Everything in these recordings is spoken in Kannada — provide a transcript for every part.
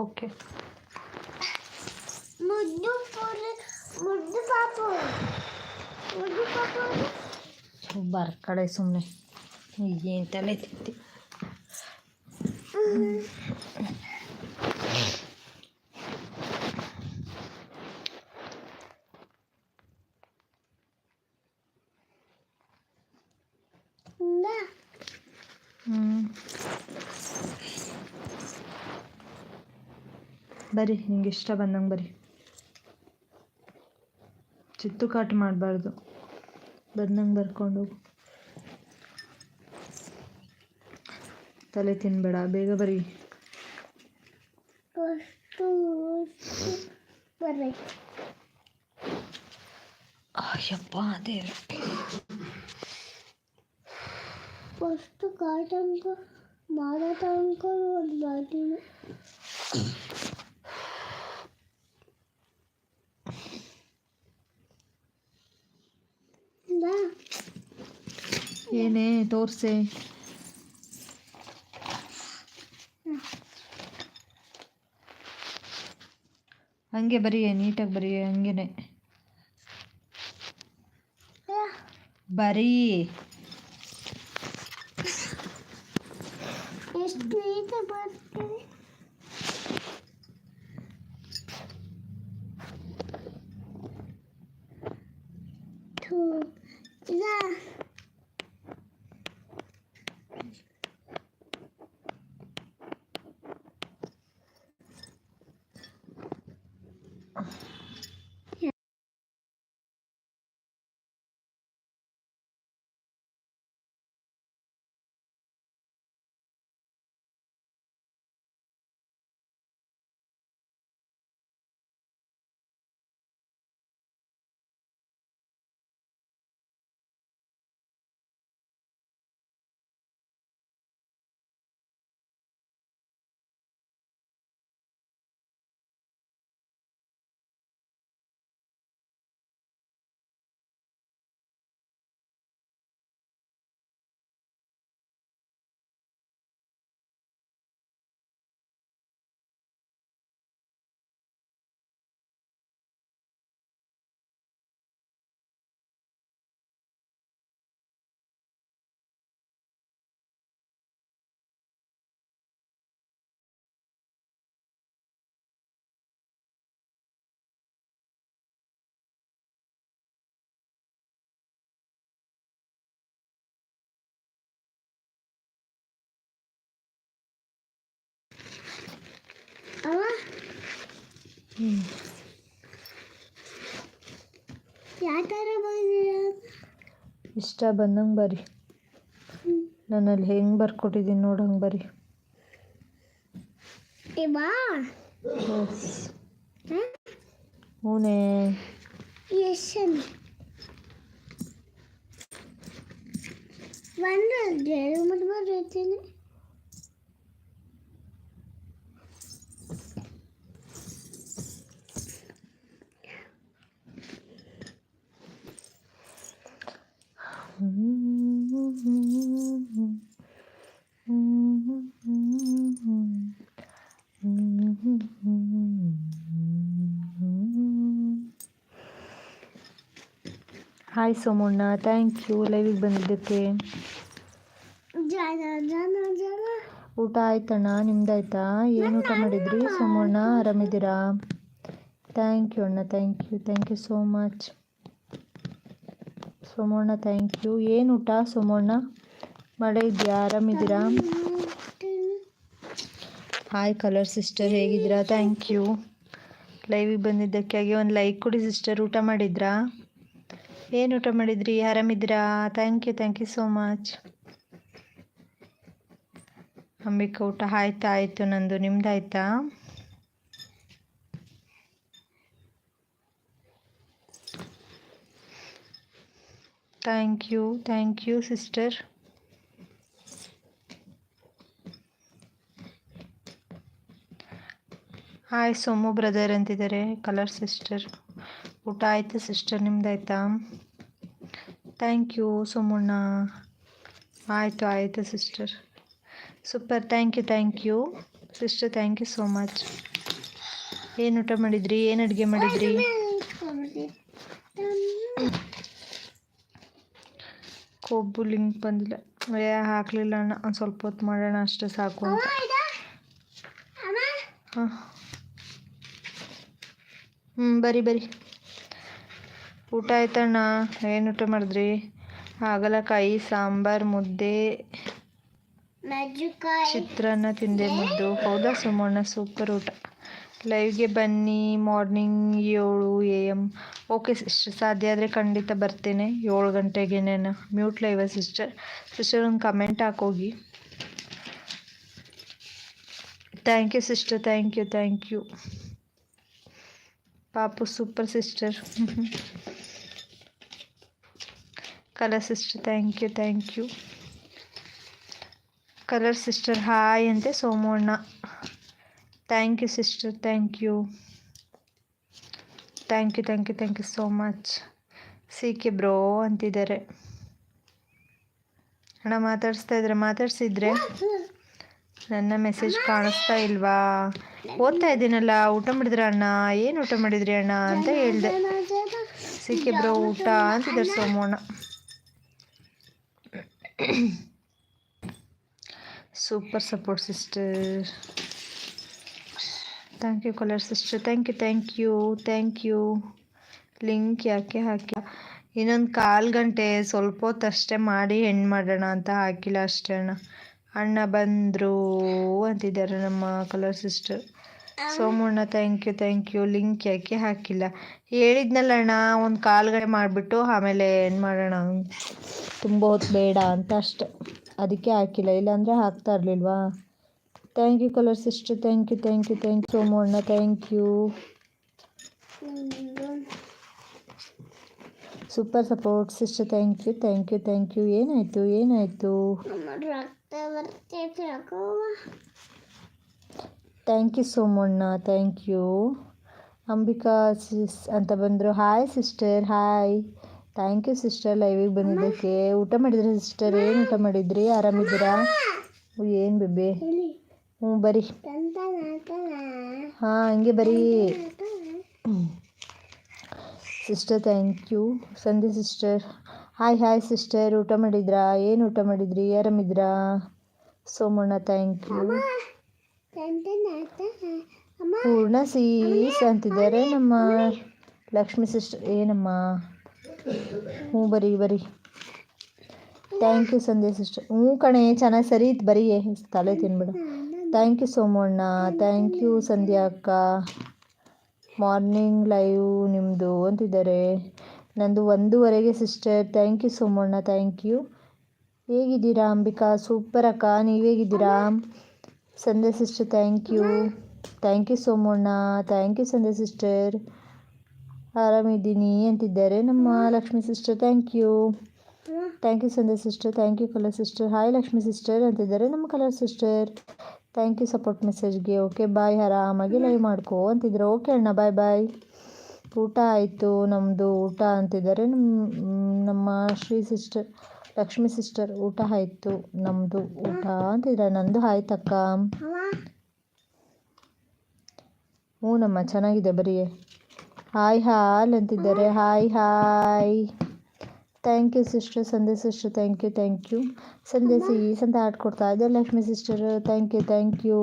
ಓಕೆ ಮುದ್ದು ಪುರ ಮುದ್ದು ಪಾಪು ಮುದ್ದು ಪಾಪು ಬರ್ ಕಡೆ ಸುಮ್ಮನೆ ಏನು ತಲೆ ತಿಂತಿ ಇಂದ ಹ್ಞೂ ಬರಿ ನಿಮ್ಗೆ ಇಷ್ಟ ಬಂದಂಗೆ ಬರಿ. ಚಿತ್ತು ಕಾಟ್ ಮಾಡಬಾರ್ದು. ಬಂದಂಗೆ ಬರ್ಕೊಂಡು ಹೋಗು. ತಲೆ ತಿನ್ಬೇಡ ಬೇಗ ಬರಿ. ಅಯ್ಯಪ್ಪ ಅದೇ. ಫಸ್ಟ್ ಕಾಟ್ ತನಕ ಮಾಡೋ ಅನ್ಕೊಂಡು ಒಂದು ಬಾಟಿನ ಇಂದ ಏನೇ ತೋರಿಸೆ. ಹಂಗೆ ಬರೀ ನೀಟಾಗಿ ಬರೀ ಹಂಗೇನೆ. ಬರೀ ಎಷ್ಟು ಈತ ಬರ್ತೀವಿ ಥೂ ಇಲ್ಲ ಅವ ಹ್ಞೂ ಯಾವ ಥರ ಇಷ್ಟ ಬಂದಂಗೆ ಬರಿ ನಾನಲ್ಲಿ ಹೆಂಗೆ ಬರ್ಕೊಟ್ಟಿದ್ದೀನಿ ನೋಡಂಗೆ ಬರಿ ಇವಾ? ಹೂನೇ. ಎಷ್ಟನ್ ಒಂದು ಎರಡು ಮೂರು ಬರುತ್ತೀನಿ ಹಾಯ್ ಸೋಮಣ್ಣ ಥ್ಯಾಂಕ್ ಯು ಲೈವಿಗೆ ಬಂದಿದ್ದಕ್ಕೆ. ಊಟ ಆಯ್ತಣ್ಣ? ನಿಮ್ದಾಯ್ತಾ? ಏನು ಊಟ ಮಾಡಿದ್ರಿ? ಸೋಮಣ್ಣ ಆರಾಮಿದ್ದೀರಾ? ಥ್ಯಾಂಕ್ ಯು ಅಣ್ಣ thank you thank you so much Somanna thank you ಏನು ಊಟ ಸೋಮಣ್ಣ ಮಳೆ ಇದೆಯಾ? ಆರಾಮಿದ್ದೀರಾ? ಹಾಯ್ ಕಲರ್ ಸಿಸ್ಟರ್ ಹೇಗಿದ್ದೀರಾ? ಥ್ಯಾಂಕ್ ಯು ಲೈವಿಗೆ ಬಂದಿದ್ದಕ್ಕೆ ಹಾಗೆ ಒಂದು ಲೈಕ್ ಕೊಡಿ ಸಿಸ್ಟರ್ ಊಟ ಮಾಡಿದ್ರಾ? ಏನು ಊಟ ಮಾಡಿದ್ರಿ? ಆರಾಮಿದ್ದೀರಾ? Thank you thank you so much Ambika, ಊಟ ಆಯ್ತಾ? ಆಯಿತು ನಂದು. ನಿಮ್ದಾಯ್ತಾ? Thank you thank you sister hi Somu brother ಅಂತಿದ್ದಾರೆ ಕಲರ್ ಸಿಸ್ಟರ್ ಊಟ ಆಯಿತು ಸಿಸ್ಟರ್ ನಿಮ್ದಾಯ್ತಾ ಥ್ಯಾಂಕ್ ಯು ಸುಮಣ್ಣ. ಆಯಿತು ಆಯಿತು sister super thank you thank you sister thank you so much ಏನು ಊಟ ಮಾಡಿದ್ರಿ? ಏನು ಅಡುಗೆ ಮಾಡಿದ್ರಿ? ಕೊಬ್ಬು ಲಿಂಕ್ ಬಂದಿಲ್ಲ ಏ, ಹಾಕಲಿಲ್ಲ ಅಣ್ಣ. ಸ್ವಲ್ಪ ಹೊತ್ತು ಮಾಡೋಣ, ಅಷ್ಟೇ ಸಾಕು ಅಂತ. ಹಾಂ. ಹ್ಞೂ ಬರಿ ಬರಿ. ಊಟ ಆಯ್ತಣ್ಣ ಏನು ಊಟ ಮಾಡಿದ್ರಿ? ಹಾಗಲಕಾಯಿ ಸಾಂಬಾರು ಮುದ್ದೆ ಚಿತ್ರಾನ್ನ ತಿಂದೆ ಮುದ್ದು. ಹೌದಾ ಸುಮಣ್ಣ? ಸೂಪರ್ ಊಟ. ಲೈವ್ಗೆ ಬನ್ನಿ ಮಾರ್ನಿಂಗ್ ಏಳು ಎ ಎಂ ಓಕೆ ಸಿಸ್ಟರ್ ಸಾಧ್ಯ ಆದರೆ ಖಂಡಿತ ಬರ್ತೇನೆ. ಏಳು ಗಂಟೆಗೇನೇನು ಮ್ಯೂಟ್ ಲೈವ ಸಿಸ್ಟರ್ ಸಿಸ್ಟರ್ ಒಂದು comment ಹಾಕೋಗಿ. Thank you sister thank you thank you ಪಾಪು super sister colour sister thank you thank you colour sister hi ಅಂತೆ Somanna thank you sister thank you thank you thank you thank you so much C K bro ಅಂತಿದ್ದಾರೆ ಅಣ್ಣ ಮಾತಾಡಿಸ್ತಾ ಇದ್ರೆ ಮಾತಾಡ್ಸಿದ್ರೆ ನನ್ನ ಮೆಸೇಜ್ ಕಾಣಿಸ್ತಾ ಇಲ್ವಾ? ಓದ್ತಾ ಇದ್ದೀನಲ್ಲ, ಊಟ ಮಾಡಿದ್ರೆ ಅಣ್ಣ? ಏನು ಊಟ ಮಾಡಿದ್ರಿ ಅಣ್ಣ ಅಂತ ಹೇಳಿದೆ. ಸಿ ಕೆ ಬ್ರೋ ಊಟ ಅಂತಿದ್ದಾರೆ Somanna. Super support sister thank you colour sister thank you thank you thank you link ಯಾಕೆ ಹಾಕಿ ಇನ್ನೊಂದು ಕಾಲು ಗಂಟೆ ಸ್ವಲ್ಪ ಹೊತ್ತಷ್ಟೇ ಮಾಡಿ ಹೆಣ್ಣು ಮಾಡೋಣ ಅಂತ ಹಾಕಿಲ್ಲ ಅಷ್ಟೇ ಅಣ್ಣ. ಅಣ್ಣ ಬಂದರು ಅಂತಿದ್ದಾರೆ ನಮ್ಮ colour sister Somanna thank you thank you link ಯಾಕೆ ಹಾಕಿಲ್ಲ? ಹೇಳಿದ್ನಲ್ಲ ಅಣ್ಣ, ಒಂದು ಕಾಲು ಗಂಟೆ ಮಾಡಿಬಿಟ್ಟು ಆಮೇಲೆ ಏನು ಮಾಡೋಣ? ತುಂಬ ಹೊತ್ತು ಬೇಡ ಅಂತ ಅಷ್ಟೆ. ಅದಕ್ಕೆ ಹಾಕಿಲ್ಲ. ಇಲ್ಲಾಂದರೆ ಹಾಕ್ತಾ ಇರಲಿಲ್ವಾ? Thank you colour sister thank you thank you thank you Somanna thank you super support sister thank you thank you thank you ಏನಾಯಿತು? ಏನಾಯಿತು? Thank you Somanna thank you Ambika sis ಅಂತ ಬಂದರು hi sister hi thank you sister ಲೈವಿಗೆ ಬಂದಿದ್ದಕ್ಕೆ. ಊಟ ಮಾಡಿದ್ರಿ ಸಿಸ್ಟರ್ ಏನು ಊಟ ಮಾಡಿದ್ರಿ? ಆರಾಮಿದ್ದೀರಾ? ಏನು ಬೇಬಿ? ಹ್ಞೂ, ಬರೀ. ಹಾಂ, ಹಂಗೆ ಬರೀ. Sister thank you Sandhya sister hi hi sister ಊಟ ಮಾಡಿದ್ರಾ? ಏನು ಊಟ ಮಾಡಿದ್ರಿ? ಆರಾಮಿದ್ರಾ Somanna thank you Poorna sis ಅಂತಿದ್ದಾರೆ ನಮ್ಮ ಲಕ್ಷ್ಮಿ ಸಿಸ್ಟರ್ ಏನಮ್ಮ ಹ್ಞೂ ಬರೀ ಬರೀ. Thank you Sandhya sister. ಹ್ಞೂ ಕಣೆ, ಚೆನ್ನಾಗಿ ಸರಿ ಇತ್ತು, ಬರೀ ತಲೆ ತಿನ್ಬಿಡು. Thank you Somanna thank you Sandhya ಅಕ್ಕ. ಮಾರ್ನಿಂಗ್ ಲೈವ್ ನಿಮ್ಮದು ಅಂತಿದ್ದಾರೆ. ನಂದು ಒಂದೂವರೆಗೆ, sister. Thank you Somanna thank you ಹೇಗಿದ್ದೀರಾ, ಅಂಬಿಕಾ? ಸೂಪರ್ ಅಕ್ಕ. ನೀವು ಹೇಗಿದ್ದೀರಾ? Sandhya sister thank you thank you Somanna thank you Sandhya sister ಆರಾಮಿದ್ದೀನಿ ಅಂತಿದ್ದಾರೆ ನಮ್ಮ Lakshmi sister thank you thank you Sandhya sister thank you colour sister hi Lakshmi sister ಅಂತಿದ್ದಾರೆ ನಮ್ಮ colour sister thank you support ಮೆಸೇಜ್ಗೆ okay bye ಆರಾಮಾಗಿ ಲೈವ್ ಮಾಡ್ಕೋ. ಅಂತಿದ್ರು. ಓಕೆ ಅಣ್ಣ ಬಾಯ್ ಬಾಯ್ ಊಟ ಆಯಿತು ನಮ್ಮದು ಊಟ ಅಂತಿದ್ದಾರೆ. ನಮ್ಮ ಶ್ರೀ ಸಿಸ್ಟರ್, ಲಕ್ಷ್ಮಿ ಸಿಸ್ಟರ್ ಊಟ ಆಯಿತು ನಮ್ಮದು ಊಟ ಅಂತಿದ್ದಾರೆ. ನಂದು ಆಯ್ತಕ್ಕ ಹ್ಞೂ ನಮ್ಮ, ಚೆನ್ನಾಗಿದೆ ಬರೀ. ಹಾಯ್ ಹಾಲ್ ಅಂತಿದ್ದಾರೆ. Hi hi. Thank you sister Sandhya sister thank you thank you Sandhya sis ಅಂತ ಆಡ್ಕೊಡ್ತಾ ಇದೆ Lakshmi sister thank you thank you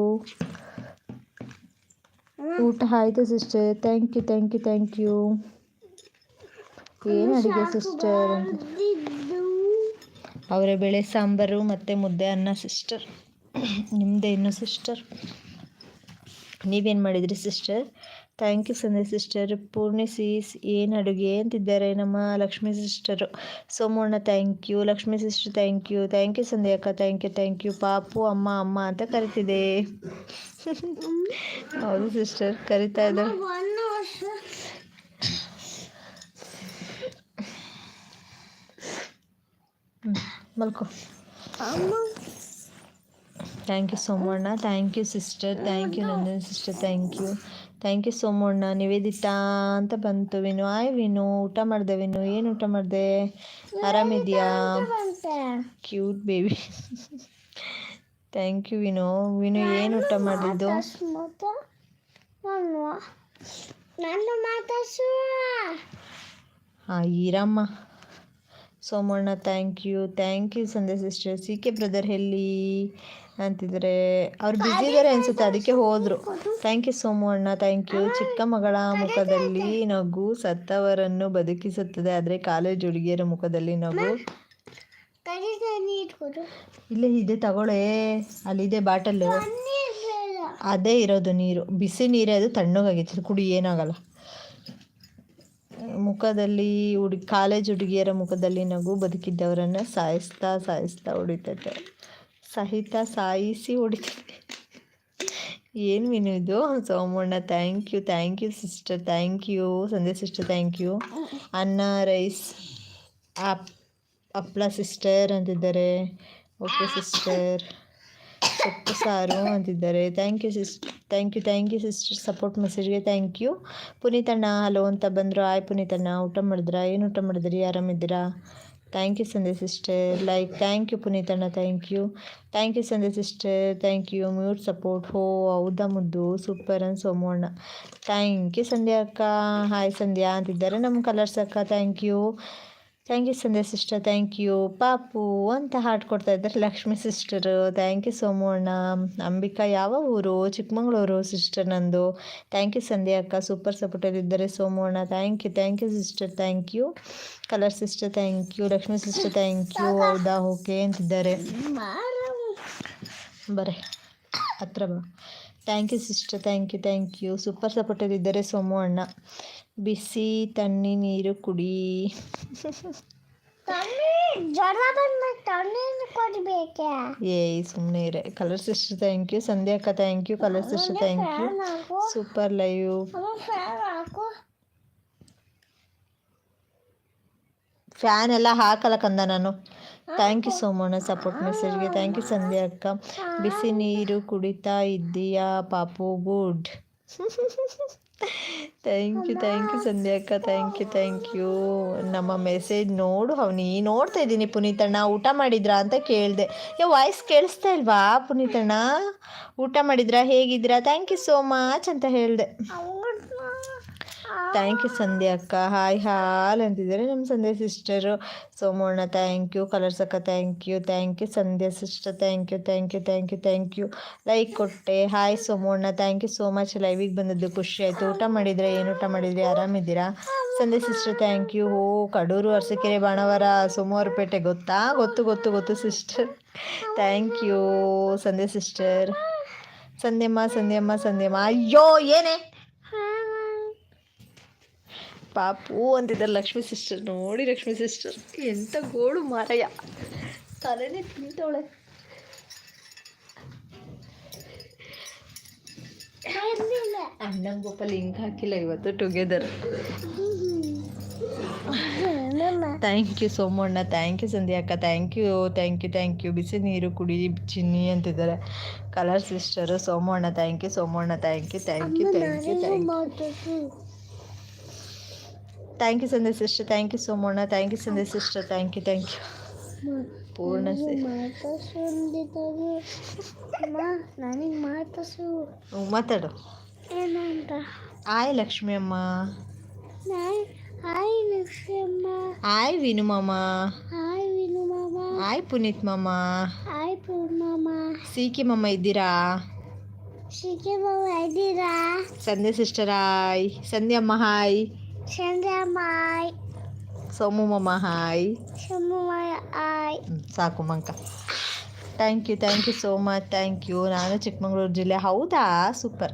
ಊಟ ಆಯಿತು sister thank you thank you thank you ಏನು ಅಡುಗೆ ಸಿಸ್ಟರ್ ಅಂತ? ಅವರ ಬೇಳೆ ಸಾಂಬಾರು ಮತ್ತು ಮುದ್ದೆ ಅನ್ನ ಸಿಸ್ಟರ್ ನಿಮ್ಮದೇ ಇನ್ನು ಸಿಸ್ಟರ್ ನೀವೇನು ಮಾಡಿದ್ರಿ sister thank you Sandhya sister Poorni sis ಏನು ಅಡುಗೆ ಅಂತಿದ್ದಾರೆ ನಮ್ಮ Lakshmi sister Somanna thank you Lakshmi sister thank you thank you Sandhya ಅಕ್ಕ ಥ್ಯಾಂಕ್ ಯು ಥ್ಯಾಂಕ್ ಯು ಪಾಪು, ಅಮ್ಮ ಅಮ್ಮ ಅಂತ ಕರಿತಿದೆ. ಹೌದು ಸಿಸ್ಟರ್ ಕರಿತಾ ಇದ್ದಾರೆ ಮಲ್ಕೋ. Thank you Somanna thank you sister thank you Nandan sister thank you thank you Somanna Nivedita ಅಂತ ಬಂತು ವಿನು. ಆಯ್ ವಿನು ಊಟ ಮಾಡಿದೆ ವಿನು. ಏನು ಊಟ ಮಾಡಿದೆ? ಆರಾಮಿದ್ಯಾ? Cute baby thank you Vinu Vinu ಏನು ಊಟ ಮಾಡಿದ್ದು? ನಾನು ಹಾಂ Eeramma. Somanna thank you thank you Sandhya sister C K brother ಎಲ್ಲಿ? ಅಂತಿದ್ದಾರೆ ಅವ್ರು ಬ್ಯುಸಿ ಇದ್ದಾರೆ ಅನ್ಸುತ್ತೆ ಅದಕ್ಕೆ ಹೋದರು. Thank you Somanna. Thank you ಚಿಕ್ಕ ಮಗಳ ಮುಖದಲ್ಲಿ ನಗು ಸತ್ತವರನ್ನು ಬದುಕಿಸುತ್ತದೆ ಆದರೆ ಕಾಲೇಜ್ ಹುಡುಗಿಯರ ಮುಖದಲ್ಲಿ ನಗು ಇಲ್ಲೇ ಇದೆ ತಗೊಳ್ಳೇ. ಅಲ್ಲಿದೆ ಬಾಟಲ್ಲು. ನೀರು ಅದೇ ಇರೋದು ನೀರು. ಬಿಸಿ ನೀರೇ ಅದು ತಣ್ಣಗಾಗಿತ್ತು ಕುಡಿ ಏನಾಗಲ್ಲ. ಮುಖದಲ್ಲಿ ಹುಡುಗಿ ಕಾಲೇಜ್ ಹುಡುಗಿಯರ ಮುಖದಲ್ಲಿ ನಗು ಬದುಕಿದ್ದವರನ್ನು ಸಾಯಿಸ್ತಾ ಸಾಯಿಸ್ತಾ ಹೊಡಿತೈತೆ. ಸಹಿತ ಸಾಯಿಸಿ ಹೊಡಿತೈತೆ. ಏನು ಮೀನು ಇದು? Somanna thank you thank you sister thank you Sandhya sister thank you ಅನ್ನ ರೈಸ್ ಆಪ್ ಹಪ್ಳ ಸಿಸ್ಟರ್ ಅಂತಿದ್ದಾರೆ ಓಕೆ ಸಿಸ್ಟರ್ ಸೊಪ್ಪು ಸಾರು ಅಂತಿದ್ದಾರೆ. Thank you sis thank you thank you sister support ಮೆಸೇಜ್ಗೆ thank you ಪುನೀತಣ್ಣ ಹಲೋ ಅಂತ ಬಂದರು. ಆಯ್ ಪುನೀತಣ್ಣ ಊಟ ಮಾಡಿದ್ರಾ? ಏನು ಊಟ ಮಾಡಿದ್ರಿ? ಆರಾಮಿದ್ದೀರಾ? ಥ್ಯಾಂಕ್ ಯು ಸಂಜೆ ಸಿಸ್ಟರ್ ಲೈಕ್ ಥ್ಯಾಂಕ್ ಯು ಪುನೀತಣ್ಣ ಥ್ಯಾಂಕ್ ಯು ಥ್ಯಾಂಕ್ ಯು ಸಂಜೆ ಸಿಸ್ಟರ್ ಥ್ಯಾಂಕ್ ಯು ಮ್ಯೂರ್ ಸಪೋರ್ಟ್ ಹೋ, ಹೌದಾ ಮುದ್ದು? ಸೂಪರ್ ಅನ್ ಸೋಮಣ್ಣ ಥ್ಯಾಂಕ್ ಯು ಸಂಧ್ಯಾ ಅಕ್ಕ ಹಾಯ್ ಸಂಧ್ಯಾ ಅಂತಿದ್ದಾರೆ. ನಮ್ಮ ಕಲರ್ಸ್ ಅಕ್ಕ thank you thank you Sandhya sister thank you ಪಾಪು ಅಂತ ಹಾಡು ಕೊಡ್ತಾ ಇದ್ದಾರೆ. Lakshmi sister thank you Somanna Ambika, ಯಾವ ಊರು? ಚಿಕ್ಕಮಗಳೂರು ಸಿಸ್ಟರ್ ನಂದು. ಥ್ಯಾಂಕ್ ಯು ಸಂಧ್ಯಾ ಅಕ್ಕ. Super ಸಪೋರ್ಟಲ್ಲಿದ್ದಾರೆ Somanna thank you thank you sister thank you colour sister thank you Lakshmi sister thank you ಹೌದಾ? ಓಕೆ ಅಂತಿದ್ದಾರೆ. ಬರೇ, ಹತ್ರ ಬಾ. Thank you sister thank you thank you super ಸಪೋರ್ಟಲ್ಲಿದ್ದಾರೆ Somu ಅಣ್ಣ ಬಿಸಿ ತಣ್ಣಿ ನೀರು ಕುಡಿ. ಏಯ್ ಸುಮ್ಮನೆ ಇರೆ. Colour sister thank you Sandhya ಅಕ್ಕ. Thank you colour sister thank you fan super live fan ಎಲ್ಲ ಹಾಕಲ್ಲ ಕಂದ ನಾನು. Thank you so much support ಮೆಸೇಜ್ಗೆ thank you Sandhya ಅಕ್ಕ. ಬಿಸಿ ನೀರು ಕುಡಿತಾ ಇದ್ದೀಯಾ? ಪಾಪು good thank you thank you Sandhya ಅಕ್ಕ ಥ್ಯಾಂಕ್ ಯು ಥ್ಯಾಂಕ್ ಯು ನಮ್ಮ ಮೆಸೇಜ್ ನೋಡು ಅವನಿ ನೋಡ್ತಾ ಇದ್ದೀನಿ ಪುನೀತಣ್ಣ. ಊಟ ಮಾಡಿದ್ರಾ ಅಂತ ಕೇಳಿದೆ. ಯಾ ವಾಯ್ಸ್ ಕೇಳಿಸ್ತಾ ಇಲ್ವಾ ಪುನೀತಣ್ಣ? ಊಟ ಮಾಡಿದ್ರಾ? ಹೇಗಿದ್ರಾ ಥ್ಯಾಂಕ್ ಯು ಸೋ ಮಚ್ ಅಂತ ಹೇಳಿದೆ. ಥ್ಯಾಂಕ್ ಯು ಸಂಧ್ಯಾ ಅಕ್ಕ. ಹಾಯ್ ಹಾಲ್ ಅಂತಿದ್ದಾರೆ ನಮ್ಮ Sandhya sister Somanna thank you colours ಅಕ್ಕ thank you thank you Sandhya sister thank you thank you thank you thank you like ಕೊಟ್ಟೆ. Hi Somanna thank you so much ಲೈವಿಗೆ ಬಂದದ್ದು ಖುಷಿ ಆಯಿತು. ಊಟ ಮಾಡಿದ್ರೆ ಏನು ಊಟ ಮಾಡಿದ್ರಿ? ಆರಾಮಿದ್ದೀರಾ? ಸಂಧ್ಯಾ ಸಿಸ್ಟರ್ ಥ್ಯಾಂಕ್ ಯು ಓ ಕಡೂರು ಅರಸಕೆರೆ ಬಾಣವರ ಸೋಮವಾರಪೇಟೆ ಗೊತ್ತಾ? ಗೊತ್ತು ಗೊತ್ತು ಗೊತ್ತು sister thank you Sandhya sister Sandhyamma Sandhyamma Sandhyamma ಅಯ್ಯೋ, ಏನೇ? ಪಾಪು ಅಂತಿದ್ದಾರೆ ಲಕ್ಷ್ಮಿ ಸಿಸ್ಟರ್ ನೋಡಿ ಲಕ್ಷ್ಮಿ ಸಿಸ್ಟರ್ ಎಂಥ ಗೋಳು ಮಾರಯ್ಯ. ತಲೆನೇ ತಿಂತವಳೆ. ಅಣ್ಣನ ಪಾಪ ಲಿಂಕ್ ಹಾಕಿಲ್ಲ ಇವತ್ತು together thank you Somanna thank you Sandhya ಅಕ್ಕ. Thank you thank you thank you ಬಿಸಿ ನೀರು ಕುಡಿ ಚಿನ್ನಿ ಅಂತಿದ್ದಾರೆ. Colour sister Somanna. Thank you Somanna. Thank you thank you thank you thank you thank you Sandhya sister thank you Somanna thank you Sandhya sister thank you thank you Poorna ಸೇ ನನಗೆ ಮಾತಾಸು ಮಾತಾಡು. ಏನಂತ? ಆಯ್ ಲಕ್ಷ್ಮಿ ಅಮ್ಮ. ಹಾಯ್ ಲಕ್ಷ್ಮಮ್ಮ ಆಯ್ ವಿನು ಮಾಮ. ಹಾಯ್ ವಿನು ಮಾಮ. ಆಯ್ ಪುನೀತ್ ಮಾಮ. ಹಾಯ್ ಪೂರ್ಣಮ್ಮ ಸೀಕಿ ಮಾಮ ಇದ್ದೀರಾ? ಶಿಕೆ ಮಾಮ ಇದ್ದೀರಾ? Sandhya sister hi Sandhyamma hi Sandhya Mai Somu ಮಾಮ ಹಾಯ್ ಶಮ್ಮು ಮಾಯ ಆಯ್ ಹ್ಮ್, ಸಾಕು ಮಂಕ thank you thank you so much thank you ನಾನು ಚಿಕ್ಕಮಗಳೂರು ಜಿಲ್ಲೆ ಹೌದಾ super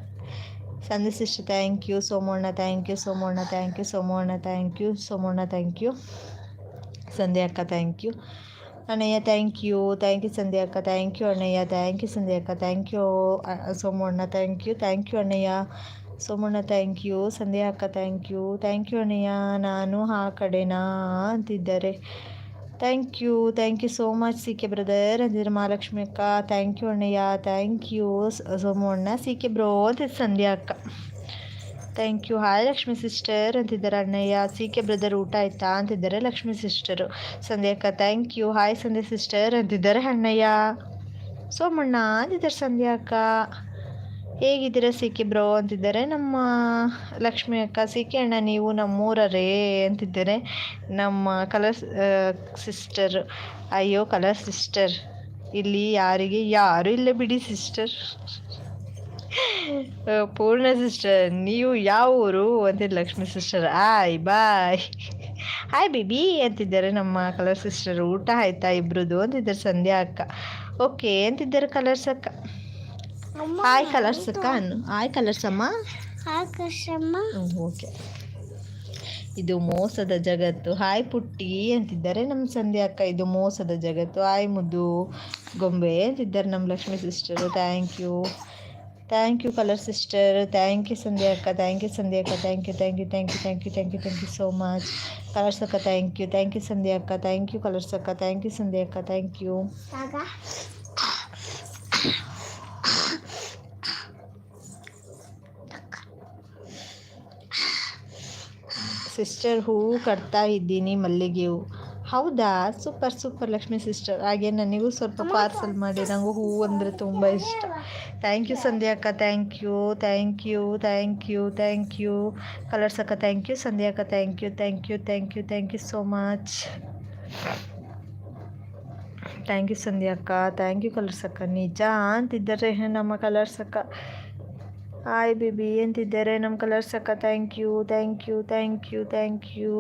Sandhya sister thank you Somanna thank you Somanna thank you Somanna thank you Somanna thank you Sandhya ಅಕ್ಕ thank you Annaiah thank you thank you Sandhya ಅಕ್ಕ ಥ್ಯಾಂಕ್ ಯು ಅಣ್ಣಯ್ಯ ಥ್ಯಾಂಕ್ ಯು ಸಂಧ್ಯಾ ಅಕ್ಕ thank you Somanna thank you thank you Annaiah Somanna thank you Sandhya ಅಕ್ಕ ಥ್ಯಾಂಕ್ ಯು ಥ್ಯಾಂಕ್ ಯು ಅಣ್ಣಯ್ಯ. ನಾನು ಆ ಕಡೆನಾ ಅಂತಿದ್ದಾರೆ. Thank you thank you so much C K brother ಅಂದಿದ್ರೆ ಮಹಾಲಕ್ಷ್ಮಿ ಅಕ್ಕ. Thank you Annaiah. Thank you Somanna C K bro ಅಂತ ಸಂಧ್ಯಾ ಅಕ್ಕ. Thank you hi Lakshmi sister ಅಂತಿದ್ದಾರೆ ಅಣ್ಣಯ್ಯ. ಸಿ ಕೆ ಬ್ರದರ್ ಊಟ ಆಯ್ತಾ ಅಂತಿದ್ದಾರೆ ಲಕ್ಷ್ಮಿ ಸಿಸ್ಟರು ಸಂಧ್ಯಾ ಅಕ್ಕ thank you hi Sandhya sister ಅಂತಿದ್ದಾರೆ ಅಣ್ಣಯ್ಯ. ಸೋಮಣ್ಣ ಅಂತಿದ್ದಾರೆ ಸಂಧ್ಯಾ ಅಕ್ಕ. ಹೇಗಿದ್ದೀರಾ ಸಿಕ್ಕಿ ಬ್ರೋ ಅಂತಿದ್ದಾರೆ? ನಮ್ಮ ಲಕ್ಷ್ಮಿ ಅಕ್ಕ ಸಿಕ್ಕಿ ಅಣ್ಣ, ನೀವು ನಮ್ಮೂರರೇ ಅಂತಿದ್ದಾರೆ. ನಮ್ಮ ಕಲರ್ ಸಿಸ್ಟರ್, ಅಯ್ಯೋ, ಕಲರ್ ಸಿಸ್ಟರ್. ಇಲ್ಲಿ ಯಾರಿಗೆ, ಯಾರು ಇಲ್ಲ ಬಿಡಿ ಸಿಸ್ಟರ್. ಪೂರ್ಣ ಸಿಸ್ಟರ್, ನೀವು ಯಾವ ಊರು ಅಂತಿದ್ದು ಲಕ್ಷ್ಮಿ ಸಿಸ್ಟರ್? ಆಯ್, ಬಾಯ್. ಹಾಯ್, ಬಿಬಿ ಅಂತಿದ್ದಾರೆ ನಮ್ಮ ಕಲರ್ ಸಿಸ್ಟರ್. ಊಟ ಆಯ್ತಾ ಇಬ್ರದ್ದು ಅಂತಿದ್ದಾರೆ ಸಂಧ್ಯಾ ಅಕ್ಕ. ಓಕೆ, ಅಂತಿದ್ದಾರೆ ಕಲರ್ಸ್ ಅಕ್ಕ. ಹಾಯ್ ಕಲರ್ಸ್ ಅಕ್ಕ. ಅನ್ನು ಹಾಯ್ ಕಲರ್ಸ್ ಅಮ್ಮ. ಓಕೆ ಇದು ಮೋಸದ ಜಗತ್ತು. ಹಾಯ್ ಪುಟ್ಟಿ ಅಂತಿದ್ದಾರೆ ನಮ್ಮ ಸಂಧ್ಯಾ ಅಕ್ಕ. ಇದು ಮೋಸದ ಜಗತ್ತು. ಹಾಯ್ ಮುದ್ದು ಗೊಂಬೆ ಅಂತಿದ್ದಾರೆ ನಮ್ಮ Lakshmi sister thank you thank you colour sister thank you Sandhya ಅಕ್ಕ. ಥ್ಯಾಂಕ್ ಯು ಸಂಧ್ಯಾ ಅಕ್ಕ. Thank you thank you thank you thank you thank you thank you so much colours ಅಕ್ಕ thank you thank you Sandhya ಅಕ್ಕ. ಥ್ಯಾಂಕ್ ಯು ಕಲರ್ಸ್ ಅಕ್ಕ. ಥ್ಯಾಂಕ್ ಯು ಸಂಧ್ಯಾ ಅಕ್ಕ. ಥ್ಯಾಂಕ್ ಯು ಸಿಸ್ಟರ್ ಹೂವು ಕಟ್ತಾ ಇದ್ದೀನಿ ಮಲ್ಲಿಗೆ ಹೂವು ಹೌದಾ ಸೂಪರ್ ಸೂಪರ್ ಲಕ್ಷ್ಮಿ ಸಿಸ್ಟರ್ ಹಾಗೆ ನನಗೂ ಸ್ವಲ್ಪ ಪಾರ್ಸಲ್ ಮಾಡಿ ನನಗೂ ಹೂವು ಅಂದರೆ ತುಂಬ ಇಷ್ಟ ಥ್ಯಾಂಕ್ ಯು ಸಂಧ್ಯಾ ಅಕ್ಕ thank you thank you thank you thank you colours ಅಕ್ಕ ಥ್ಯಾಂಕ್ ಯು ಸಂಧ್ಯಾ ಅಕ್ಕ thank you thank you thank you thank you so much thank you Sandhya ಅಕ್ಕ ಥ್ಯಾಂಕ್ ಯು ಕಲರ್ಸ್ ಅಕ್ಕ ನಿಜ ಅಂತಿದ್ದಾರೆ ನಮ್ಮ ಕಲರ್ಸ್ ಅಕ್ಕ ಹಾಯ್ ಬಿಬಿ ಅಂತಿದ್ದಾರೆ ನಮ್ಮ ಕಲರ್ಸ್ ಅಕ್ಕ thank you thank you thank you thank you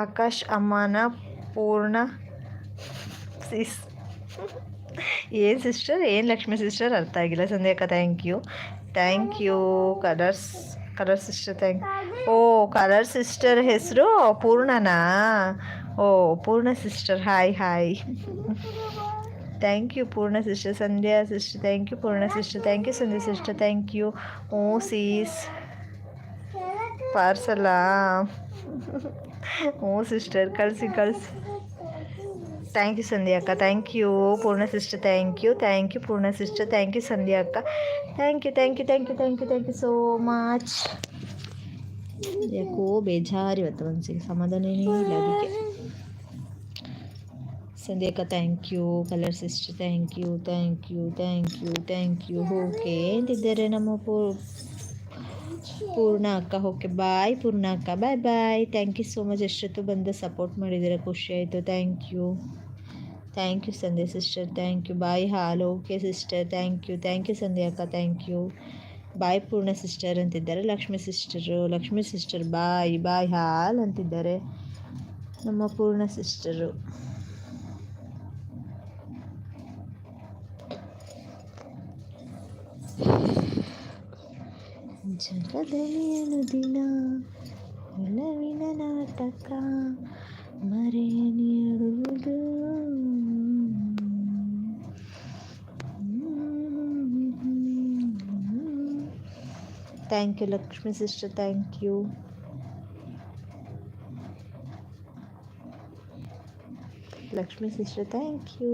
Akash ಅಮ್ಮನ ಪೂರ್ಣ ಸಿಸ್ ಏನು ಸಿಸ್ಟರ್ ಏನು ಲಕ್ಷ್ಮಿ ಸಿಸ್ಟರ್ ಅರ್ಥ ಆಗಿಲ್ಲ. ಸಂಧ್ಯಾಕ thank you thank you colours colour sister thank O colour sister ಹೆಸರು ಪೂರ್ಣನಾ? ಓ Poorna sister hi hi thank you Poorna sister Sandhya sister thank you Poorna sister thank you Sandhya sister thank you O sis ಪಾರ್ಸಲಾ ಹ್ಞೂ ಸಿಸ್ಟರ್ ಕಳಿಸಿ ಕಳಿಸಿ ಥ್ಯಾಂಕ್ ಯು ಸಂಧ್ಯಾ ಅಕ್ಕ thank you Poorna sister thank you thank you Poorna sister thank you Sandhya ಅಕ್ಕ thank you thank you thank you thank you thank you so much ಯಾಕೋ ಬೇಜಾರು ಇವತ್ತು ಮನಸ್ಸಿಗೆ ಸಮಾಧಾನನೇ ಇಲ್ಲ ಅದಕ್ಕೆ ಸಂಧ್ಯಾ ಅಕ್ಕ thank you colour sister thank you thank you thank you thank you okay ಅಂತಿದ್ದಾರೆ ನಮ್ಮ ಪೂ ಪೂರ್ಣ ಅಕ್ಕ ಓಕೆ ಬಾಯ್ ಪೂರ್ಣ ಅಕ್ಕ bye bye thank you so much ಎಷ್ಟೊತ್ತು ಬಂದು ಸಪೋರ್ಟ್ ಮಾಡಿದ್ದೀರ ಖುಷಿ ಆಯಿತು thank you thank you Sandhya sister thank you bye all okay sister thank you thank you Sandhya ಅಕ್ಕ thank you bye Poorna sister ಅಂತಿದ್ದಾರೆ Lakshmi sister Lakshmi sister bye bye all ಅಂತಿದ್ದಾರೆ ನಮ್ಮ ಪೂರ್ಣ ಸಿಸ್ಟರು ಜಗದಲಿಯನು ದಿನ ಒಲವಿನ ನಾಟಕ ಮರೆಯನಿರುವುದು thank you Lakshmi sister thank you Lakshmi sister thank you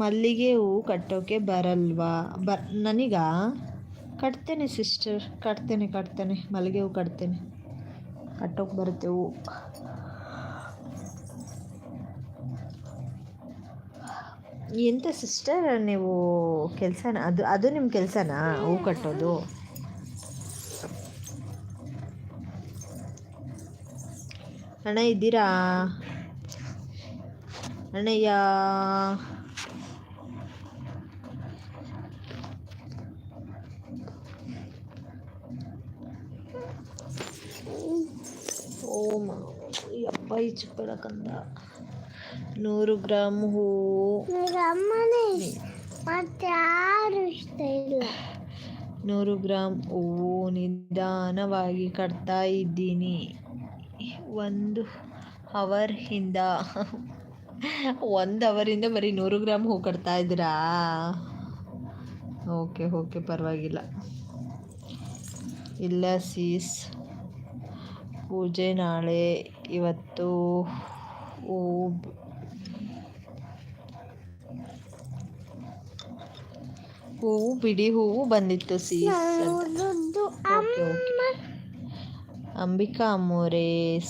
ಮಲ್ಲಿಗೆ ಹೂವು ಕಟ್ಟೋಕೆ ಬರಲ್ವಾ? ಬ ನನಗ ಕಟ್ತೇನೆ ಸಿಸ್ಟರ್. ಕಟ್ತೇನೆ ಕಟ್ತೇನೆ. ಮಲ್ಲಿಗೆ ಹೂ ಕಟ್ತೇನೆ. ಕಟ್ಟೋಕೆ ಬರುತ್ತೆ ಹೂ. ಎಂತ ಸಿಸ್ಟರ್ ನೀವು ಕೆಲಸನ? ಅದು ಅದು ನಿಮ್ಮ ಕೆಲಸನಾ? ಹೂ ಕಟ್ಟೋದು? ಅಣ್ಣ ಇದ್ದೀರಾ? ಅಣ್ಣಯ್ಯ ಓ ಅಪ್ಪ ಈ ಚಿಕ್ಕಡ ಕಂದ ನೂರು ಗ್ರಾಮ್ ಹೂವು ಮತ್ತೆ ಯಾರು ಇಷ್ಟ ಇಲ್ಲ. ನೂರು ಗ್ರಾಮ್ ಹೂವು ನಿಧಾನವಾಗಿ ಕಟ್ತಾ ಇದ್ದೀನಿ. ಒಂದು ಅವರಿಂದ ಒಂದು ಅವರಿಂದ ಬರೀ ನೂರು ಗ್ರಾಮ್ ಹೂ ಕಟ್ತಾ ಇದ್ದೀರಾ? ಓಕೆ ಓಕೆ ಪರವಾಗಿಲ್ಲ. ಇಲ್ಲ ಸೀಸ್ ಪೂಜೆ ನಾಳೆ ಇವತ್ತು ಹೂವು ಹೂವು ಬಿಡಿ ಹೂವು ಬಂದಿತ್ತು ಅಂಬಿಕಾ ಅಮ್ಮೋರೆ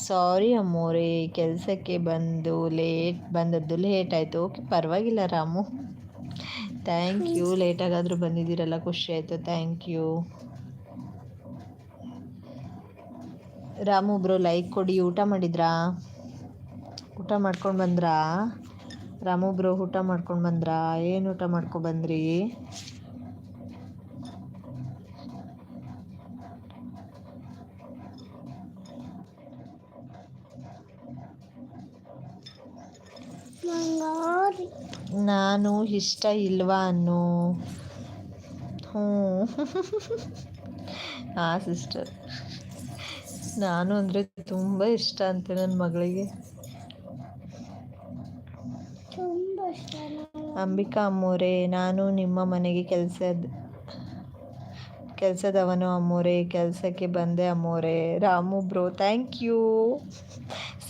ಸಾರಿ ಅಮ್ಮೋರೆ ಕೆಲಸಕ್ಕೆ ಬಂದು ಲೇಟ್ ಬಂದದ್ದು ಲೇಟ್ ಆಯಿತು. ಓಕೆ ಪರವಾಗಿಲ್ಲ ರಾಮು. ಥ್ಯಾಂಕ್ ಯು ಲೇಟಾಗಾದರೂ ಬಂದಿದ್ದೀರಲ್ಲ ಖುಷಿ ಆಯಿತು. Thank you Ramu bro like ಕೊಡಿ. ಊಟ ಮಾಡಿದ್ರಾ? ಊಟ ಮಾಡ್ಕೊಂಡು ಬಂದ್ರಾ? ರಾಮು ಬ್ರೋ ಊಟ ಮಾಡ್ಕೊಂಡು ಬಂದ್ರಾ? ಏನು ಊಟ ಮಾಡ್ಕೊಂಡು ಬಂದ್ರಿ? ನಾನು ಇಷ್ಟ ಇಲ್ವಾ ಅನ್ನು? ಹ್ಞೂ ಹಾಂ ಸಿಸ್ಟರ್ ನಾನು ಅಂದರೆ ತುಂಬ ಇಷ್ಟ ಅಂತೆ ನನ್ನ ಮಗಳಿಗೆ. ಅಂಬಿಕಾ ಅಮ್ಮೋರೆ ನಾನು ನಿಮ್ಮ ಮನೆಗೆ ಕೆಲಸದ ಕೆಲಸದವನು ಅಮ್ಮೋರೆ ಕೆಲಸಕ್ಕೆ ಬಂದೆ ಅಮ್ಮೋರೆ. Ramu bro thank you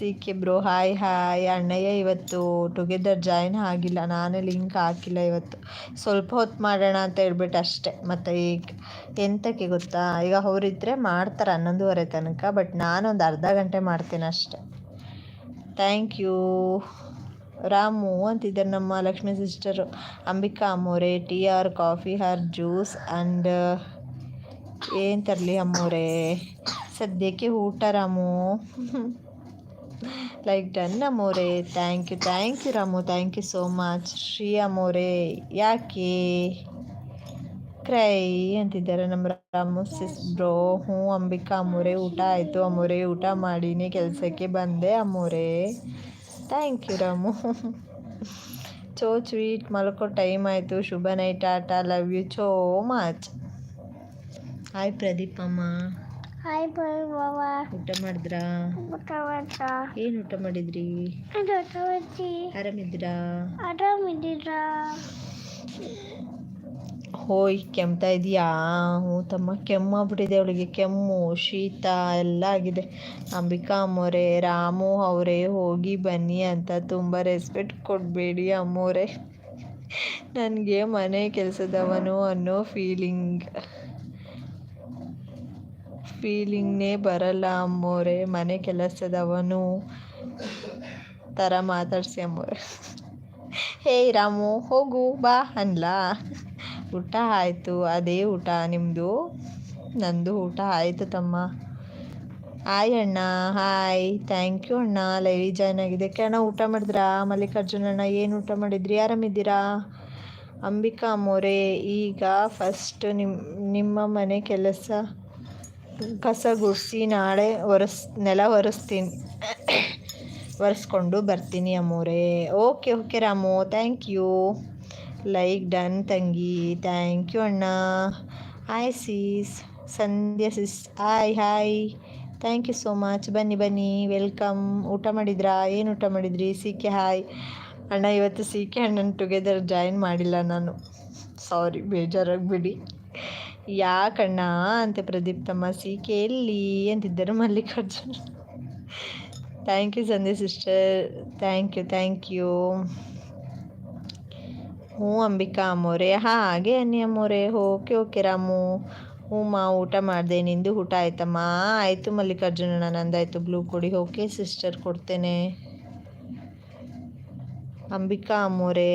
C K bro hi hi, ಅಣ್ಣಯ್ಯ ಇವತ್ತು ಟುಗೆದರ್ ಜಾಯಿನ್ ಆಗಿಲ್ಲ, ನಾನೇ ಲಿಂಕ್ ಹಾಕಿಲ್ಲ ಇವತ್ತು. ಸ್ವಲ್ಪ ಹೊತ್ತು ಮಾಡೋಣ ಅಂತ ಹೇಳ್ಬಿಟ್ಟು ಅಷ್ಟೇ. ಮತ್ತು ಈಗ ಎಂತಕ್ಕೆ ಗೊತ್ತಾ? ಈಗ ಅವರಿದ್ದರೆ ಮಾಡ್ತಾರೆ ಹನ್ನೊಂದುವರೆ ತನಕ ಬಟ್ ನಾನೊಂದು ಅರ್ಧ ಗಂಟೆ ಮಾಡ್ತೀನಿ ಅಷ್ಟೆ. ಥ್ಯಾಂಕ್ ಯು ರಾಮು ಅಂತಿದ್ದಾರೆ ನಮ್ಮ Lakshmi sister Ambika ಅಮ್ಮೋರೆ tea or coffee or juice and ಏನು ತರಲಿ ಅಮ್ಮೋರೆ? ಸದ್ಯಕ್ಕೆ ಊಟ Ramu. Like done ಅಮ್ಮೋರೆ thank you thank you Ramu thank you so much Shri ಅಮ್ಮೋರೆ ಯಾಕೆ ಕ್ರೈ ಅಂತಿದ್ದಾರೆ ನಮ್ಮ ರಾಮು ಸಿಸ್ ಬ್ರೋ ಹ್ಞೂ ಅಂಬಿಕಾ ಅಮ್ಮೋರೆ ಊಟ ಆಯಿತು ಅಮ್ಮೋರೆ ಊಟ ಮಾಡೀನಿ ಕೆಲಸಕ್ಕೆ ಬಂದೆ ಅಮ್ಮೋರೆ thank you Ramu so sweet ಮಲ್ಕೋ ಟೈಮ್ ಆಯಿತು ಶುಭ night Tata love you so much hi Pradeep ಅಮ್ಮ ಹಾಯ್ ಬಾಯ್ ಬಾಬಾ ಊಟ ಮಾಡಿದ್ರಾ? ಊಟ ಮಾಡ್ತಾ. ಏನು ಊಟ ಮಾಡಿದ್ರಿ? ಊಟ ಮಾಡ್ತಿ. ಆರಾಮಿದ್ದೀರಾ? ಆರಾಮಿದ್ದೀರಾ? ಹೋಯ್ ಕೆಮ್ತಾ ಇದೆಯಾ? ಹ್ಞೂ ತಮ್ಮ ಕೆಮ್ಮಾಗ್ಬಿಟ್ಟಿದೆ ಅವಳಿಗೆ. ಕೆಮ್ಮು ಶೀತ ಎಲ್ಲ ಆಗಿದೆ. ಅಂಬಿಕಾ ಅಮ್ಮೋರೆ ರಾಮು ಅವರೇ ಹೋಗಿ ಬನ್ನಿ ಅಂತ ತುಂಬ ರೆಸ್ಪೆಕ್ಟ್ ಕೊಡಬೇಡಿ ಅಮ್ಮೋರೆ. ನನಗೆ ಮನೆ ಕೆಲಸದವನು ಅನ್ನೋ ಫೀಲಿಂಗ್ ಫೀಲಿಂಗ್ನೇ ಬರಲ್ಲ ಅಮ್ಮೋರೆ, ಮನೆ ಕೆಲಸದವನು ಥರ ಮಾತಾಡ್ಸಿ ಅಮ್ಮೋರೆ. ಹೇಯ್ ರಾಮು, ಹೋಗು, ಬಾ ಅನ್ಲಾ. ಊಟ ಆಯಿತು, ಅದೇ ಊಟ ನಿಮ್ಮದು ನಂದು ಊಟ ಆಯಿತು ತಮ್ಮ. ಹಾಯ್ ಅಣ್ಣ, ಹಾಯ್. ಥ್ಯಾಂಕ್ ಯು ಅಣ್ಣ ಲೈವ್ ಜಾಯ್ನ್ ಆಗಿದೆ. ಅಣ್ಣ ಊಟ ಮಾಡಿದ್ರಾ? ಮಲ್ಲಿಕಾರ್ಜುನ ಅಣ್ಣ ಏನು ಊಟ ಮಾಡಿದ್ರಿ? ಆರಾಮಿದ್ದೀರಾ? ಅಂಬಿಕಾ ಅಮ್ಮೋರೆ, ಈಗ ಫಸ್ಟ್ ನಿಮ್ಮ ನಿಮ್ಮ ಮನೆ ಕೆಲಸ ಕಸ ಗುಡಿಸಿ ನಾಳೆ ಒರೆಸ್, ನೆಲ ಒರೆಸ್ತೀನಿ, ಒರೆಸ್ಕೊಂಡು ಬರ್ತೀನಿ ಅಮ್ಮೋರೆ okay okay Ramu. Thank you like done ತಂಗಿ. ಥ್ಯಾಂಕ್ ಯು ಅಣ್ಣ. Hi sis Sandhya sis hi hi thank you so much ಬನ್ನಿ ಬನ್ನಿ. ವೆಲ್ಕಮ್ ಊಟ ಮಾಡಿದ್ರಾ? ಏನು ಊಟ ಮಾಡಿದ್ರಿ? ಸಿ ಕೆ ಹಾಯ್ ಅಣ್ಣ, ಇವತ್ತು ಸಿ ಕೆ ಅಣ್ಣನ ಟುಗೆದರ್ ಜಾಯಿನ್ ಮಾಡಿಲ್ಲ ನಾನು. ಸಾರಿ ಬೇಜಾರಾಗ್ಬಿಡಿ. ಯಾಕಣ್ಣ ಅಂತೆ ಪ್ರದೀಪ್ ತಮ್ಮ ಸಿ ಕೆ ಎಲ್ಲಿ ಅಂತಿದ್ದರು Mallikarjun. Thank you Sandhya sister thank you thank you ಹ್ಞೂ ಅಂಬಿಕಾ ಅಮ್ಮೋರೆ. ಹಾಗೆ ಅನ್ನಿ ಅಮ್ಮೋರೆ. Okay okay Ramu. ಹ್ಞೂ ಮಾ, ಊಟ ಮಾಡಿದೆ. ನಿಂದು ಊಟ ಆಯ್ತಮ್ಮ? ಆಯಿತು ಮಲ್ಲಿಕಾರ್ಜುನಣ್ಣ ನಂದಾಯಿತು ಬ್ಲೂ ಕೊಡಿ ಓಕೆ ಸಿಸ್ಟರ್ ಕೊಡ್ತೇನೆ. ಅಂಬಿಕಾ ಅಮ್ಮೋರೆ.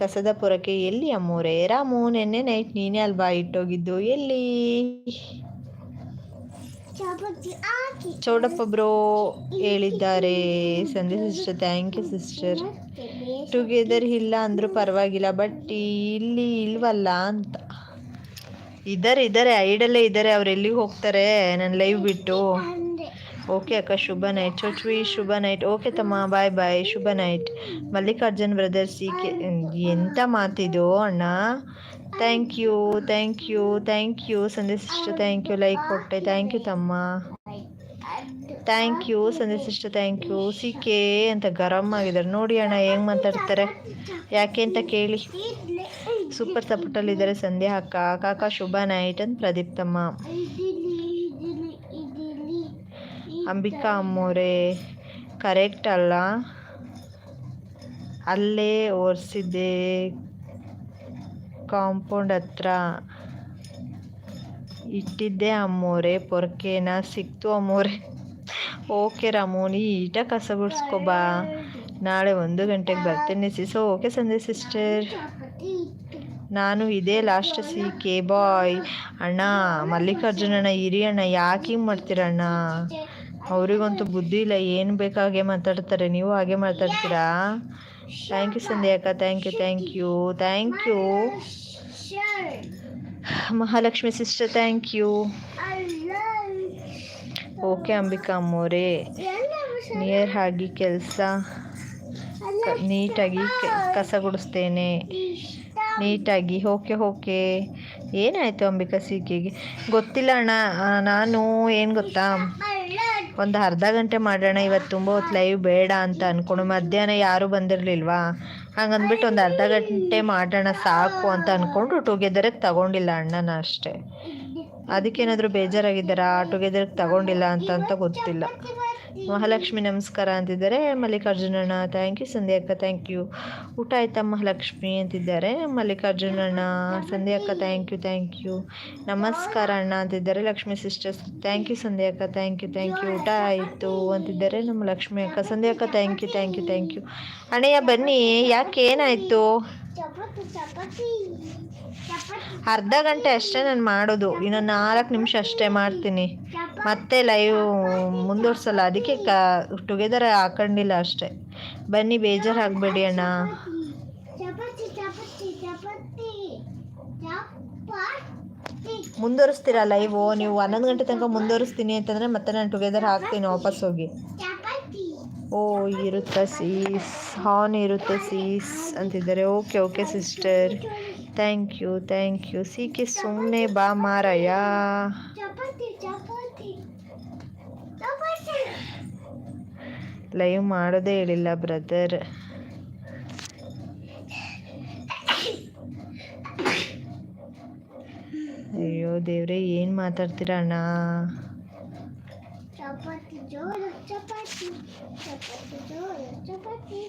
ಕಸದ ಪುರಕ್ಕೆ ಎಲ್ಲಿ ಅಮ್ಮೋರೆ? ರಾಮು ನೆನ್ನೆ ನೈಟ್ ನೀನೇ ಅಲ್ವಾ ಇಟ್ಟೋಗಿದ್ದು? ಎಲ್ಲಿ? ಚೌಡಪ್ಪ ಬ್ರೋ ಹೇಳಿದ್ದಾರೆ. Sandhya sister thank you sister together ಇಲ್ಲ ಅಂದರೂ ಪರವಾಗಿಲ್ಲ ಬಟ್ ಇಲ್ಲಿ ಇಲ್ವಲ್ಲ ಅಂತ. ಇದ್ದಾರೆ ಇದ್ದಾರೆ ಐಡಲ್ಲೇ ಇದ್ದಾರೆ ಅವ್ರು ಎಲ್ಲಿಗೆ ಹೋಗ್ತಾರೆ? ನನ್ನ ಲೈವ್ ಬಿಟ್ಟು. ಓಕೆ ಅಕ್ಕ, ಶುಭ ನೈಟ್ ಚೊಚ್ವಿ ಶುಭ ನೈಟ್ ಓಕೆ ತಮ್ಮ ಬಾಯ್ ಬಾಯ್ ಶುಭ ನೈಟ್ ಮಲ್ಲಿಕಾರ್ಜುನ್ ಬ್ರದರ್ಸ್ ಕೆ ಎಂಥ ಮಾತಿದು ಅಣ್ಣ? Thank you thank you thank you Sandesh sister thank you like ಕೊಟ್ಟೆ. ಥ್ಯಾಂಕ್ ಯು ತಮ್ಮ. Thank you Sandesh sister thank you C K ಅಂತ ಗರಂ ಆಗಿದ್ದಾರೆ. ನೋಡಿ ಅಣ್ಣ, ಹೆಂಗೆ ಮಾತಾಡ್ತಾರೆ? ಯಾಕೆ ಅಂತ ಕೇಳಿ. ಸೂಪರ್ ಸಪೋರ್ಟಲ್ಲಿದ್ದಾರೆ ಸಂಧ್ಯಾ ಅಕ್ಕ. ಕಾಕ, ಶುಭ ನೈಟ್ ಅಂತ ಪ್ರದೀಪ್ ತಮ್ಮ. ಅಂಬಿಕಾ ಅಮ್ಮೋರೆ ಕರೆಕ್ಟ್ ಅಲ್ಲ? ಅಲ್ಲೇ ಒರೆಸಿದ್ದೆ ಕಾಂಪೌಂಡ್ ಹತ್ರ. ಇಟ್ಟಿದ್ದೆ ಅಮ್ಮೋರೆ, ಪೊರ್ಕೆನ ಸಿಕ್ತು ಅಮ್ಮೋರೆ. ಓಕೆ ರಾಮು ನೀಟಾಗಿ ಕಸ ಬಿಡಿಸ್ಕೊಬಾ ನಾಳೆ ಒಂದು ಗಂಟೆಗೆ ಬರ್ತೇನೆ ಸೊ ಓಕೆ ಸಂದೇ ಸಿಸ್ಟರ್. ನಾನು ಇದೇ ಲಾಸ್ಟ್ ಸಿ ಕೆ ಬಾಯ್. ಅಣ್ಣ, ಮಲ್ಲಿಕಾರ್ಜುನಣ್ಣ ಇರಿ ಅಣ್ಣ ಯಾಕೆ ಹಿಂಗೆ ಮಾಡ್ತೀರಣ್ಣ? ಅವರಿಗಂತೂ ಬುದ್ಧಿ ಇಲ್ಲ, ಏನು ಬೇಕು ಹಾಗೆ ಮಾತಾಡ್ತಾರೆ, ನೀವು ಹಾಗೆ ಮಾತಾಡ್ತೀರಾ? ಥ್ಯಾಂಕ್ ಯು ಸಂಧ್ಯಾ ಅಕ್ಕ thank you thank you thank you Mahalakshmi sister thank you okay Ambika ಅಮ್ಮೋರೆ near ಆಗಿ ಕೆಲಸ, ನೀಟಾಗಿ ಕಸ ಗುಡಿಸ್ತೇನೆ. ನೀಟಾಗಿ ಓಕೆ ಓಕೆ ಏನಾಯಿತು ಅಂಬಿಕಾ ಸಿಕ್ಕಿಗೆ ಗೊತ್ತಿಲ್ಲ ಅಣ್ಣ ನಾನು, ಏನು ಗೊತ್ತಾ? ಒಂದು ಅರ್ಧ ಗಂಟೆ ಮಾಡೋಣ ಇವತ್ತು ತುಂಬ ಹೊತ್ತು ಲೈವ್ ಬೇಡ ಅಂತ ಅಂದ್ಕೊಂಡು ಮಧ್ಯಾಹ್ನ ಯಾರೂ ಬಂದಿರಲಿಲ್ವಾ? ಹಂಗಂದ್ಬಿಟ್ಟು ಒಂದು ಅರ್ಧ ಗಂಟೆ ಮಾಡೋಣ ಸಾಕು ಅಂತ ಅಂದ್ಕೊಂಡು ಟುಗೆದರಿಗೆ ತಗೊಂಡಿಲ್ಲ ಅಣ್ಣನ ಅಷ್ಟೇ. ಅದಕ್ಕೇನಾದರೂ ಬೇಜಾರಾಗಿದ್ದಾರಾ? ಟುಗೆದರ್ಗೆ ತಗೊಂಡಿಲ್ಲ ಅಂತ ಅಂತ ಗೊತ್ತಿಲ್ಲ. ಮಹಾಲಕ್ಷ್ಮಿ ನಮಸ್ಕಾರ ಅಂತಿದ್ದಾರೆ. ಮಲ್ಲಿಕಾರ್ಜುನಣ್ಣ ಥ್ಯಾಂಕ್ ಯು ಸಂಧ್ಯಾ ಅಕ್ಕ ಥ್ಯಾಂಕ್ ಯು ಊಟ ಆಯ್ತಾ ಮಹಾಲಕ್ಷ್ಮಿ ಅಂತಿದ್ದಾರೆ. ಮಲ್ಲಿಕಾರ್ಜುನಣ್ಣ ಸಂಧ್ಯಾ ಅಕ್ಕ ಥ್ಯಾಂಕ್ ಯು ಥ್ಯಾಂಕ್ ಯು ನಮಸ್ಕಾರ ಅಣ್ಣ ಅಂತಿದ್ದಾರೆ. Lakshmi sisters thank you Sandhya ಅಕ್ಕ ಥ್ಯಾಂಕ್ ಯು ಥ್ಯಾಂಕ್ ಯು ಊಟ ಆಯಿತು ಅಂತಿದ್ದಾರೆ ನಮ್ಮ ಲಕ್ಷ್ಮಿ ಅಕ್ಕ. ಸಂಧ್ಯಾ ಅಕ್ಕ thank you thank you thank you ಅಣ್ಣಯ್ಯ, ಬನ್ನಿ. ಯಾಕೆ ಏನಾಯಿತು? ಅರ್ಧ ಗಂಟೆ ಅಷ್ಟೇ ನಾನು ಮಾಡೋದು. ಇನ್ನು ನಾಲ್ಕು ನಿಮಿಷ ಅಷ್ಟೇ ಮಾಡ್ತೀನಿ. ಮತ್ತೆ ಲೈವ್ ಮುಂದುವರ್ಸಲ್ಲ. ಅದಕ್ಕೆ ಕ ಟುಗೆದರ್ ಹಾಕೊಂಡಿಲ್ಲ ಅಷ್ಟೇ. ಬನ್ನಿ ಅಣ್ಣ. ಚಪಾತಿ ಚಪಾತಿ ಚಪಾತಿ. ಮುಂದುವರಿಸ್ತೀರಾ ಲೈವು ನೀವು ಹನ್ನೊಂದು ಗಂಟೆ ತನಕ ಮುಂದುವರಿಸ್ತೀನಿ ಅಂತಂದರೆ ಮತ್ತೆ ನಾನು ಟುಗೆದರ್ ಹಾಕ್ತೀನಿ ವಾಪಸ್ ಹೋಗಿ. ಓ, ಇರುತ್ತಾ ಸೀಸ್ ಹಾನ್ ಇರುತ್ತೆ ಸೀಸ್ ಅಂತಿದ್ದಾರೆ. Okay okay sister thank you thank you C K ಸುಮ್ಮನೆ ಬಾ ಮಾರಯ್ಯ. ಲೈವ್ ಮಾಡೋದೇ ಹೇಳಿಲ್ಲ ಬ್ರದರ್ ಅಯ್ಯೋ, ದೇವ್ರೆ, ಏನು ಮಾತಾಡ್ತೀರಾ ಅಣ್ಣ? ಚಪಾತಿ ಜೋರು ಚಪಾತಿ ಚಪಾತಿ ಜೋರು ಚಪಾತಿ